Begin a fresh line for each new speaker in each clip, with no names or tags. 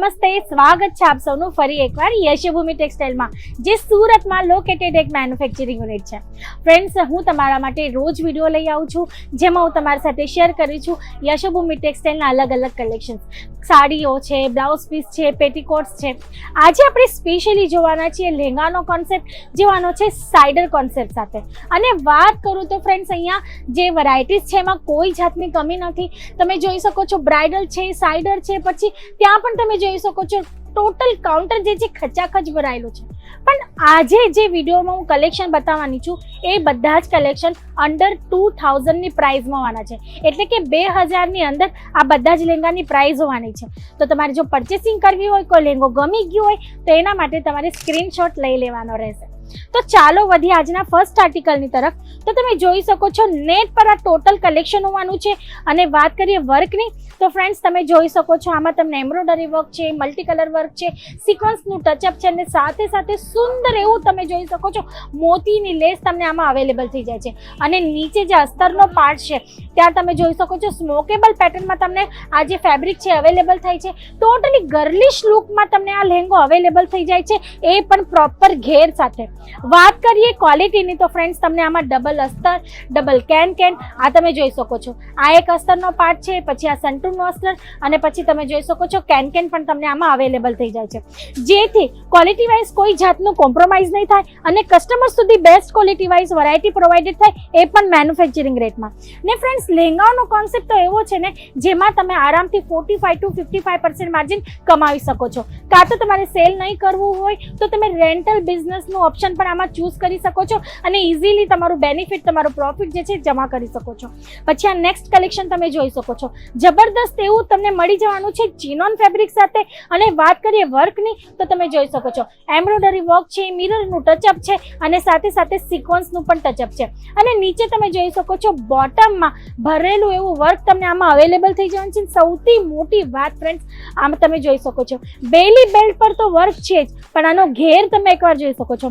નમસ્તે, સ્વાગત છે આપ સૌનું ફરી એકવાર યશભૂમિ ટેક્સટાઇલમાં, જે સુરતમાં લોકેટેડ એક મેન્યુફેક્ચરિંગ યુનિટ છે. ફ્રેન્ડ્સ હું તમારા માટે રોજ વીડિયો લઈ આવું છું, જેમાં હું તમારી સાથે શેર કરી છું યશભૂમિ ટેક્સટાઇલના અલગ અલગ કલેક્શન્સ સાડીઓ છે બ્લાઉઝ પીસ છે પેટીકોટ્સ છે. આજે આપણે સ્પેશિયલી જોવાના છીએ લહેંગાનો કોન્સેપ્ટ જોવાનો છે સાઇડર કોન્સેપ્ટ સાથે. અને વાત કરું તો ફ્રેન્ડ્સ અહીંયા જે વેરાયટીઝ છે એમાં કોઈ જાતની કમી નથી. તમે જોઈ શકો છો બ્રાઇડલ છે સાઇડર છે, પછી ત્યાં પણ તમે જોઈ શકો છો ટોટલ કાઉન્ટર જે છે ખચાખચ ભરાયેલું છે. પણ આજે જે વિડીયોમાં હું કલેક્શન બતાવવાની છું, એ બધા જ કલેક્શન અંડર ટુ થાઉઝન્ડની પ્રાઇઝમાં હોવાના છે. એટલે કે બે હજારની અંદર આ બધા જ લહેંગાની પ્રાઇઝ હોવાની છે. તો તમારે જો પરચેસિંગ કરવી હોય, કોઈ લહેંગો ગમી ગયો હોય, તો એના માટે તમારે સ્ક્રીનશોટ લઈ લેવાનો રહેશે. તો ચાલો વધીએ આજના ફર્સ્ટ આર્ટિકલની તરફ. તો તમે જોઈ શકો છો નેટ પર આ ટોટલ કલેક્શન હોવાનું છે. અને વાત કરીએ વર્કની તો ફ્રેન્ડ્સ તમે જોઈ શકો છો, આમાં તમને એમ્બ્રોડરી વર્ક છે મલ્ટી કલર વર્ક છે સિક્વન્સનું ટચઅપ છે અને સાથે સાથે સુંદર એવું તમે જોઈ શકો છો, મોતીની લેસ તમને આમાં અવેલેબલ થઈ જાય છે. અને નીચે જે અસ્તરનો પાર્ટ છે, ત્યાં તમે જોઈ શકો છો સ્મોકેબલ પેટર્નમાં તમને આ જે ફેબ્રિક છે અવેલેબલ થાય છે. ટોટલી ગર્લિશ લુકમાં તમને આ લહેંગો અવેલેબલ થઈ જાય છે, એ પણ પ્રોપર ઘેર સાથે. વાત કરીએ ક્વોલિટીની તો ફ્રેન્ડ્સ તમને આમાં ડબલ અસ્તર ડબલ કેન કેન આ તમે જોઈ શકો છો. આ એક અસ્તરનો પાર્ટ છે, પછી આ સંટૂરનો અસ્તર, અને પછી તમે જોઈ શકો છો કેન કેન પણ તમને આમાં અવેલેબલ થઈ જાય છે. જેથી ક્વોલિટી વાઇઝ કોઈ જાતનું કોમ્પ્રોમાઇઝ નહીં થાય, અને કસ્ટમર સુધી best quality wise variety provided થાય, એ પણ મેન્યુફેક્ચરિંગ રેટમાં ને ફ્રેન્ડ્સ લહેંગાઓનો કોન્સેપ્ટ તો એવો છે ને, જેમાં તમે આરામથી forty five to fifty five percent margin કમાવી શકો છો. કાં તો તમારે સેલ નહીં કરવું હોય, તો તમે રેન્ટલ બિઝનેસનું ઓપ્શન પણ આમાં ચૂઝ કરી શકો છો અને ઇઝીલી તમારું બેનિફિટ તમારું પ્રોફિટ જે છે જમા કરી શકો છો. પછી આ નેક્સ્ટ કલેક્શન તમે જોઈ શકો છો. જબરદસ્ત એવું તમને મળી જવાનું છે જીનોન ફેબ્રિક સાથે. અને વાત કરીએ વર્કની તો તમે જોઈ શકો છો. એમ્બ્રોઇડરી વર્ક છે મિરરનું ટચઅપ છે અને સાથે સાથે સિક્વન્સનું પણ ટચઅપ છે. અને નીચે તમે જોઈ શકો છો બોટમમાં ભરેલું એવું વર્ક તમને આમાં અવેલેબલ થઈ જવાનું છે. સૌથી મોટી વાત ફ્રેન્ડ્સ આમ તમે જોઈ શકો છો. બેલી બેલ્ટ પર તો વર્ક છે જ, પણ આનો ઘેર તમે એકવાર જોઈ શકો છો.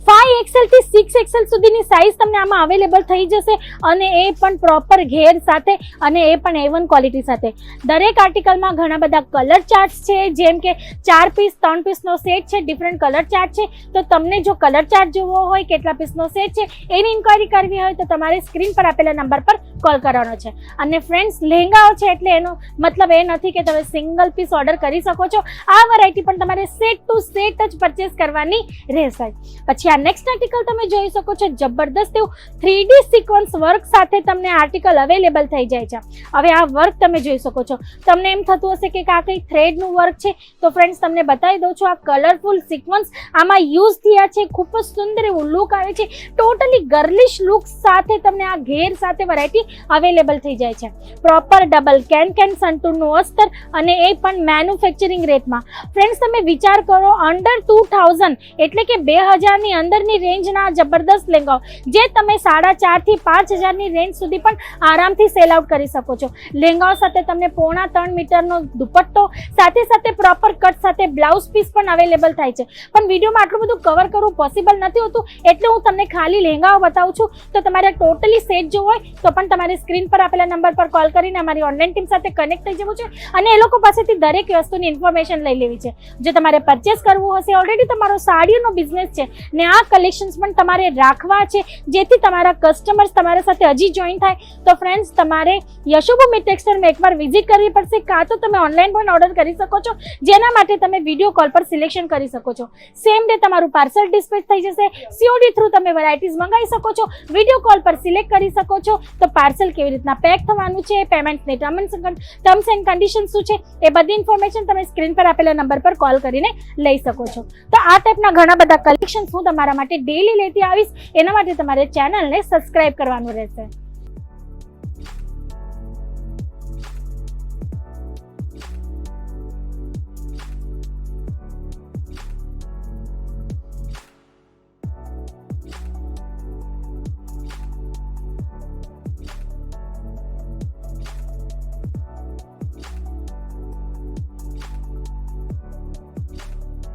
ફાઈવ એક્સેલથી સિક્સ એક્સેલ સુધીની સાઇઝ તમને આમાં અવેલેબલ થઈ જશે અને એ પણ પ્રોપર ઘેર સાથે અને એ પણ એ વન ક્વોલિટી સાથે. દરેક આર્ટિકલમાં ઘણા બધા કલર ચાર્ટ્સ છે, જેમ કે ચાર પીસ ત્રણ પીસનો સેટ છે ડિફરન્ટ કલર ચાર્ટ છે. તો તમને જો કલર ચાર્ટ જોવો હોય, કેટલા પીસનો સેટ છે, એની ઇન્ક્વાયરી કરવી હોય તો તમારે સ્ક્રીન પર આપેલા નંબર પર કોલ કરવાનો છે. અને ફ્રેન્ડ્સ લહેંગાઓ છે એટલે એનો મતલબ એ નથી કે તમે સિંગલ પીસ ઓર્ડર કરી શકો છો. આ વેરાયટી પણ તમારે સેટ ટુ સેટ જ પરચેસ કરવાની રહેશે. પછી આ નેક્સ્ટ આર્ટિકલ તમે જોઈ શકો છો, જબરદસ્ત એવું થ્રીડી સિક્વન્સ વર્ક સાથે તમને આર્ટિકલ અવેલેબલ થઈ જાય છે. હવે આ વર્ક તમે જોઈ શકો છો. તમને એમ થતું હશે કે આ કંઈ થ્રેડનું વર્ક છે? તો ફ્રેન્ડ્સ તમને બતાવી દઉં છું આ કલરફુલ સિક્વન્સ આમાં યુઝ થયા છે, ખૂબ જ સુંદર એવું લુક આવે છે. ટોટલી ગર્લિશ લુક સાથે તમને આ ઘેર સાથે વેરાયટી અવેલેબલ થઈ જાય છે. પ્રોપર ડબલ કેન કેન સંતુરનું અસ્તર અને એ પણ મેન્યુફેક્ચરિંગ રેટમાં ફ્રેન્ડ્સ તમે વિચાર કરો અંડર ટુ થાઉઝન્ડ એટલે કે બે હજારની અંદરની રેન્જના જબરદસ્ત લેંગાઓ જે તમે સાડા ચારથી પાંચ હજારની રેન્જ સુધી પણ આરામથી સેલ આઉટ કરી શકો છો. લેંગાઓ સાથે તમને પોણા ત્રણ મીટરનો દુપટ્ટો, સાથે સાથે પ્રોપર કટ સાથે બ્લાઉઝ પીસ પણ અવેલેબલ થાય છે. પણ વિડીયોમાં આટલું બધું કવર કરવું પોસિબલ નથી હોતું, એટલે હું તમને ખાલી લેંગાઓ બતાવું છું. તો તમારે ટોટલી સેટ જોવો હોય, તો પણ તમારે સ્ક્રીન પર આપેલા નંબર પર કોલ કરીને અમારી ઓનલાઈન ટીમ સાથે કનેક્ટ થઈ જવું છે અને એ લોકો પાસેથી દરેક વસ્તુની ઇન્ફોર્મેશન લઈ લેવી છે. જો તમારે પરચેસ કરવું હશે ઓલરેડી તમારો સાડીનો બિઝનેસ છે ને આ કલેક્શન્સ પણ તમારે રાખવા છે. જેથી તમારા કસ્ટમર્સ તમારા સાથે હજી જોઈન થાય. તો ફ્રેન્ડ્સ તમારે યશોભૂમિ ટેક્સટાઇલમાં એકવાર વિઝિટ કરવી પડશે કાં તો તમે ઓનલાઈન પણ ઓર્ડર કરી શકો છો. જેના માટે તમે વીડિયો કોલ પર સિલેક્શન કરી શકો છો. સેમ ડે તમારું પાર્સલ ડિસ્પેચ થઈ જશે. સીઓડી થ્રુ તમે વેરાયટીઝ મંગાવી શકો છો. વીડિયો કોલ પર સિલેક્ટ કરી શકો છો. તો પાર્સલ કેવી રીતના પેક થવાનું છે પેમેન્ટની ટર્મ્સ ટર્મ્સ એન્ડ કન્ડિશન શું છે, એ બધી ઇન્ફોર્મેશન તમે સ્ક્રીન પર આપેલા નંબર પર કોલ કરીને લઈ શકો છો. તો આ ટાઈપના ઘણા બધા કલેક્શન્સ હું તમારા માટે ડેલી લેતી આવીશ. એના માટે તમારે ચેનલને સબસ્ક્રાઇબ કરવાનું રહેશે.